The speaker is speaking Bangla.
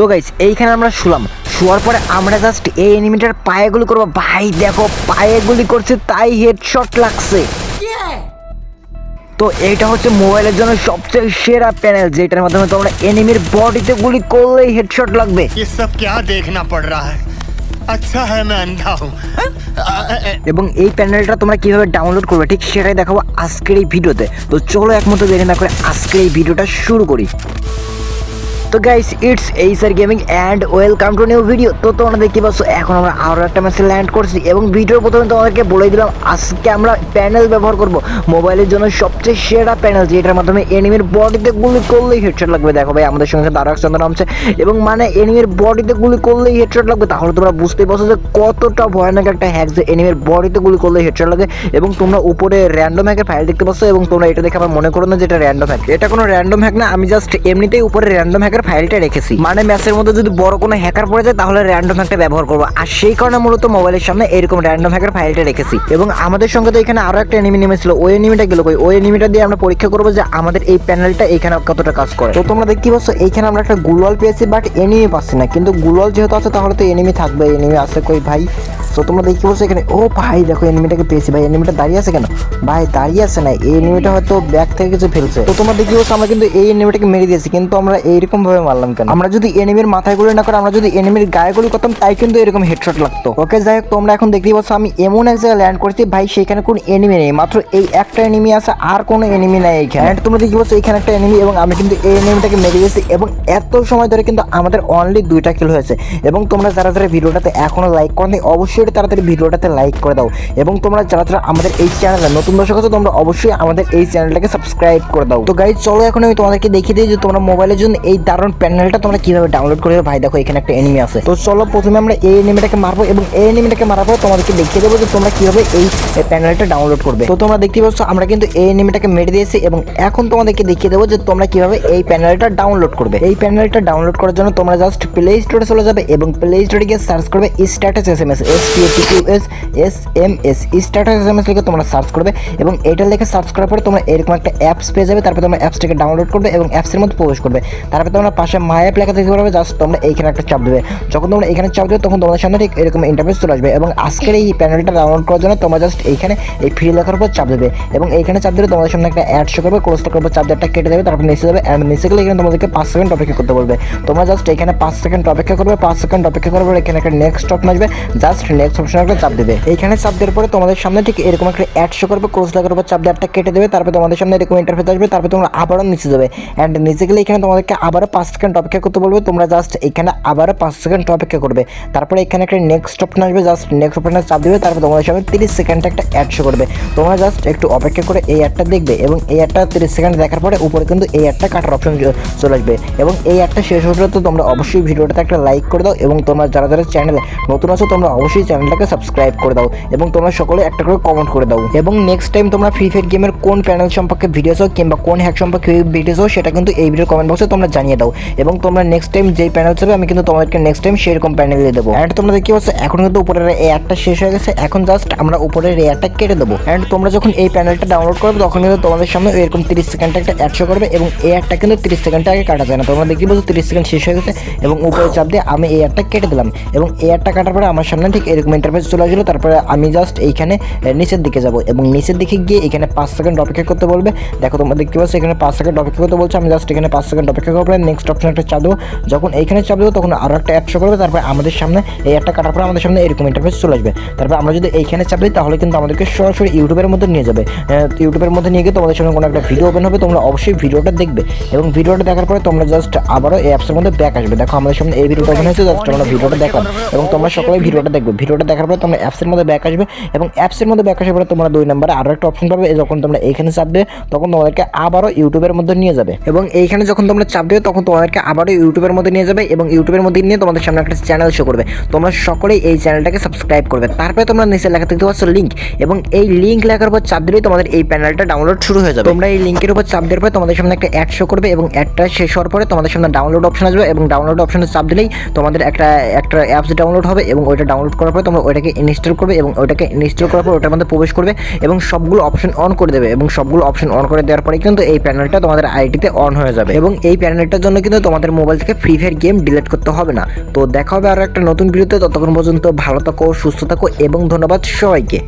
তো গাইস এইখানে আমরা শুলাম শোয়ার পরে আমরা জাস্ট এই এনিমিটার পায়ে গুলি করবো ভাই দেখো পায়ে গুলি করছে তাই হেডশট লাগছে তো এইটা হচ্ছে মোবাইলের জন্য সবচেয়ে সেরা প্যানেল যেটার মাধ্যমে তোমরা এনিমির বডিতে গুলি করলেই হেডশট লাগবে ये सब क्या देखना पड़ रहा है अच्छा है मैं अंधा हूँ এবং এই প্যানেলটা তোমরা কিভাবে ডাউনলোড করবে ঠিক সেটাই দেখাবো আজকের এই ভিডিওতে তো চলো একমতো দেখে না করে আজকের এই ভিডিওটা শুরু করি তো গাইস ইটস এই sir gaming and welcome to new video তো তোমরা দেখতে পাচ্ছ, এখন আমরা আরও একটা ম্যাচে ল্যান্ড করছি এবং ভিডিওর প্রথমে তোমাদেরকে বলে দিলাম, আজকে আমরা প্যানেল ব্যবহার করব। মোবাইলের জন্য সবচেয়ে সেরা প্যানেল যেটার মাধ্যমে এনিমির বডিতে গুলি করলেই হেডশট লাগবে। দেখো ভাই, আমাদের সঙ্গে তারক চন্দ্র নামছে এবং মানে এনিমির বডিতে গুলি করলেই হেডশট লাগবে। তাহলে তোমরা বুঝতেই পারছ যে কতটা ভয়ানক একটা হ্যাক যে এনিমির বডিতে গুলি করলেই হেডশট লাগে এবং তোমরা উপরে র্যান্ডম হ্যাকের ফাইল দেখতে পাচ্ছ এবং তোমরা এটা দেখে আমার মনে করো না যে এটা র্যান্ডম হ্যাক এটা কোনো র্যান্ডম হ্যাক না, আমি জাস্ট এমনিতেই উপরে র্যান্ডম হ্যাকের ফাইলটা রেখেছি। মানে ম্যাচের মধ্যে যদি বড় কোনো হ্যাকার পড়ে যায়, তাহলে র্যান্ডম হ্যাকটা ব্যবহার করব। আর সেই কারণে মূলত মোবাইলের সামনে এরকম র্যান্ডম হ্যাকের ফাইলটা রেখেছি। এবং আমাদের সঙ্গে তো এখানে আরও একটা এনিমি নেমেছিল, ওই এনিমিটা গেল ওই এনিমিটা দিয়ে আমরা পরীক্ষা করব যে আমাদের এই প্যানেলটা এখানে কতটা কাজ করে। তো তোমরা দেখতে পাচ্ছ, এইখানে আমরা একটা গুলওয়াল পেয়েছি বাট এনিমি পাচ্ছি না। কিন্তু গুলওয়াল যেহেতু আছে, তাহলে তো এনিমি থাকবে এনিমি আছে কই ভাই? তো তোমরা দেখতে পাচ্ছ এখানে, ও ভাই, দেখো এনিমিটাকে পেয়েছি। ভাই এনিমিটা দাঁড়িয়ে আছে কেন? ভাই, দাঁড়িয়ে আছে না। এই এনিমিটা হয়তো ব্যাগ থেকে কিছু ফেলছে। তো তোমরা দেখতে পাচ্ছ, আমরা কিন্তু এই এনিমিটাকে মেরে দিয়েছি, কিন্তু আমরা এইরকম ভাবে মারলাম কেন? আমরা যদি এনিমির মাথায় গুলি না করে, আমরা যদি এনিমির গায়ে গুলি করতাম, তাই কিন্তু এরকম হেডশট লাগতো। ওকে, যাই হোক, তোমরা এখন দেখতেই পাচ্ছ, আমি এমন এক জায়গায় ল্যান্ড করেছি, ভাই, সেখানে কোন এনিমি নেই। মাত্র এই একটা এনিমি আছে, আর কোনো এনিমি নাই এখানে। And তোমরা দেখতে পাচ্ছ, এখানে একটা এনিমি এবং আমি কিন্তু এই এনিমিটাকে মেরে দিয়েছি, এবং এত সময় ধরে কিন্তু আমাদের অনলি দুইটা কিল হয়েছে। এবং তোমরা যারা যারা ভিডিওটাতে এখনও লাইক করনি, অবশ্যই এটা তাড়াতাড়ি ভিডিওটাতে লাইক করে দাও। এবং তোমরা যারা যারা আমাদের এই চ্যানেলে নতুন দর্শক আছো, তোমরা অবশ্যই আমাদের এই চ্যানেলটাকে সাবস্ক্রাইব করে দাও। তো গাইজ চলো এখন আমি তোমাদেরকে দেখিয়ে দিই যে তোমরা মোবাইলের জন্য এই দারুণ প্যানেলটা তোমরা কীভাবে ডাউনলোড করবে। ভাই, দেখো, এখানে একটা এনিমি আছে। তো চলো প্রথমে আমরা এই এনিমিটাকে মারবো এবং এই এনিমিটাকে মারার পর তোমাদেরকে দেখিয়ে দেবো যে তোমরা কীভাবে এই প্যানেলটা ডাউনলোড করবে। তো তোমরা দেখতে পাচ্ছ, আমরা কিন্তু এই এনিমিটাকে মেরে দিয়েছি এবং এখন তোমাদেরকে দেখিয়ে দেবো যে তোমরা কীভাবে এই প্যানেলটা ডাউনলোড করবে। এই প্যানেলটা ডাউনলোড করার জন্য তোমরা জাস্ট প্লে স্টোরে চলে যাবে এবং প্লে স্টোরে গিয়ে সার্চ করবে status S M S S S M S status S M S লিখে তোমরা সার্চ করবে এবং এটা লিখে সার্চ করার পরে তোমরা এরকম একটা অ্যাপস পেয়ে যাবে, তারপর তোমরা অ্যাপসটাকে ডাউনলোড করবে এবং অ্যাপসের মধ্যে প্রবেশ করবে। তারপর তোমরা পাশে মাই অ্যাপ লেখা দেখতে পারবে জাস্ট তোমরা এইখানে একটা চাপ দেবে। যখন তোমরা এখানে চাপ দেবে, তখন তোমাদের সামনে ঠিক এরকম ইন্টারফেস চলে আসবে এবং আজকের এই প্যানেলটা ডাউনলোড করার জন্য তোমরা জাস্ট এইখানে এই ফ্রি লেখার উপর চাপ দেবে এবং এইখানে চাপ দিলে তোমাদের সামনে একটা অ্যাড শো করবে ক্লোজ করবে চাপ দেওয়াটা কেটে দেবে, তারপর নিচে যাবে অ্যান্ড নিচে গেলে এখানে তোমাদেরকে পাঁচ সেকেন্ড অপেক্ষা করতে বলবে। তোমরা জাস্ট এখানে পাঁচ সেকেন্ড অপেক্ষা করবে, পাঁচ সেকেন্ড অপেক্ষা পর এখানে একটা নেক্সট অপশন আসবে জাস্ট নেক্সট অপশন একটা চাপ দেবে। এইখানে চাপ দেওয়ার পরে তোমাদের সামনে ঠিক এরকম একটা অ্যাড শো করবে ক্লোজ লাগার উপর চাপ দেওয়াটা কেটে দেবে, তারপর তোমাদের সামনে এরকম ইন্টারফেস আসবে, তারপর তোমরা আবারও নিচে যাবে। অ্যান্ড নিচে গেলে এখানে তোমাদেরকে আবারও পাঁচ সেকেন্ড অপেক্ষা করতে বলবে, তোমরা জাস্ট এখানে আবারও পাঁচ সেকেন্ড অপেক্ষা করবে। তারপরে এখানে একটা নেক্সট অপশন আসবে জাস্ট নেক্সট অপশনে চাপ দেবে, তারপর তোমাদের সামনে তিরিশ সেকেন্ড একটা অ্যাড শো করবে। তোমরা জাস্ট একটু অপেক্ষা করে এই অ্যাডটা দেখবে এবং এই অ্যাডটা তিরিশ সেকেন্ড দেখার পরে উপরে কিন্তু এই অ্যাডটা কাটার অপশন চলে আসবে। এবং এই অ্যাডটা শেষ হলে তো তোমরা অবশ্যই ভিডিওটাতে একটা লাইক করে দাও এবং তোমরা যারা যারা চ্যানেলে নতুন আছো তোমরা অবশ্যই চ্যানেলটাকে সাবস্ক্রাইব করে দাও এবং তোমরা সকলে একটা করে কমেন্ট করে দাও। এবং নেক্সট টাইম তোমরা ফ্রি ফায়ার গেমের কোন প্যানেল সম্পর্কে ভিডিও চাও কিংবা কোন হ্যাক সম্পর্কে ভিডিও চাও সেটা কিন্তু এই ভিডিও কমেন্ট বক্সে তোমরা জানিয়ে দাও। এবং তোমরা নেক্সট টাইম যেই প্যানেল চাবে আমি কিন্তু তোমাদেরকে নেক্সট টাইম সেরকম প্যানেল দিয়ে দেবো। অ্যান্ড তোমরা দেখতে পাচ্ছ, এখন কিন্তু উপরের এই অ্যাডটা শেষ হয়ে গেছে। এখন জাস্ট আমরা উপরের এই অ্যাডটা কেটে দেবো। অ্যান্ড তোমরা যখন এই প্যানেলটা ডাউনলোড করবে, তখন কিন্তু তোমাদের সামনে এরকম তিরিশ সেকেন্ড একটা অ্যাড শো করবে এবং এই অ্যাডটা কিন্তু তিরিশ সেকেন্ড আগে কাটা যায় না। তোমরা দেখতে পাচ্ছ, তিরিশ সেকেন্ড শেষ হয়ে গেছে এবং উপরে চাপ দিয়ে আমি এই অ্যাডটা কেটে দিলাম। এবং এই অ্যাডটা কাটার পরে আমার সামনে ঠিক এরকম ইন্টারফেস চলে আসলো। তারপরে আমি জাস্ট এইখানে নিচের দিকে যাব এবং নিচের দিকে গিয়ে এখানে পাঁচ সেকেন্ড অপেক্ষা করতে বলবে। দেখো তোমরা দেখতে পাচ্ছ, এখানে পাঁচ সেকেন্ড অপেক্ষা করতে বলছে। আমি জাস্ট এখানে পাঁচ সেকেন্ড অপেক্ষা পরে নেক্সট অপশন একটা চাপ দেবো যখন এইখানে চাপ দেবো, তখন আরও একটা অ্যাড শো করবে। তারপরে আমাদের সামনে এই অ্যাডটা কাটার পরে আমাদের সামনে এরকম ইন্টারফেস চলে আসবে। তারপর আমরা যদি এইখানে চাপ দিই, তাহলে কিন্তু আমাদেরকে সরাসরি ইউটিউবের মধ্যে নিয়ে যাবে। ইউটিউবের মধ্যে নিয়ে গিয়ে তোমাদের সামনে কোনো একটা ভিডিও ওপেন হবে। তোমরা অবশ্যই ভিডিওটা দেখবে এবং ভিডিওটা দেখার পরে তোমরা জাস্ট আবারও এই অ্যাপসের মধ্যে ব্যাক আসবে। দেখো আমাদের সামনে এই ভিডিওটা ওপেন হয়েছে জাস্ট আমরা ভিডিওটা দেখলাম এবং তোমরা সকলে ভিডিওটা দেখবে। ভিডিওটা দেখার পরে তোমরা অ্যাপসের মধ্যে ব্যাক আসবে এবং অ্যাপসের মধ্যে ব্যাক আসার পরে তোমরা দুই নম্বরে আরও একটা অপশন পাবে, যখন তোমরা এইখানে চাপ দেবে, তখন তোমাদেরকে আবারও ইউটিউবের মধ্যে নিয়ে যাবে। এবং এইখানে যখন তোমরা চাপ দেবে, তখন তোমাদেরকে আবারও ইউটিউবের মধ্যে নিয়ে যাবে এবং ইউটিউবের মধ্যে নিয়ে তোমাদের সামনে একটা চ্যানেল শো করবে। তোমরা সকলেই এই চ্যানেলটাকে সাবস্ক্রাইব করবে। তারপরে তোমরা নিচে লেখা দেখতে পাচ্ছ লিঙ্ক এবং এই লিঙ্ক লেখার উপর চাপ দিলেই তোমাদের এই প্যানেলটা ডাউনলোড শুরু হয়ে যাবে। তোমরা এই লিঙ্কের উপর চাপ দেওয়ার পরে তোমাদের সামনে একটা অ্যাড শো করবে এবং অ্যাডটা শেষ হওয়ার পরে তোমাদের সামনে ডাউনলোড অপশন আসবে এবং ডাউনলোড অপশনে চাপ দিলেই তোমাদের একটা একটা অ্যাপস ডাউনলোড হবে এবং ওইটা ডাউনলোড করার পরে তোমরা ওইটাকে ইনস্টল করবে এবং ওইটাকে ইনস্টল করার পর ওটার মধ্যে প্রবেশ করবে এবং সবগুলো অপশন অন করে দেবে এবং সবগুলো অপশন অন করে দেওয়ার পরে কিন্তু এই প্যানেলটা তোমাদের আইডিতে অন হয়ে যাবে এবং এই প্যানেলটার জন্য কিন্তু তোমাদের মোবাইল থেকে ফ্রি ফায়ার গেম ডিলিট করতে হবে না। তো দেখা হবে আরও একটা নতুন ভিডিওতে ততক্ষণ পর্যন্ত ভালো থাকো, সুস্থ থাকো এবং ধন্যবাদ সবাইকে।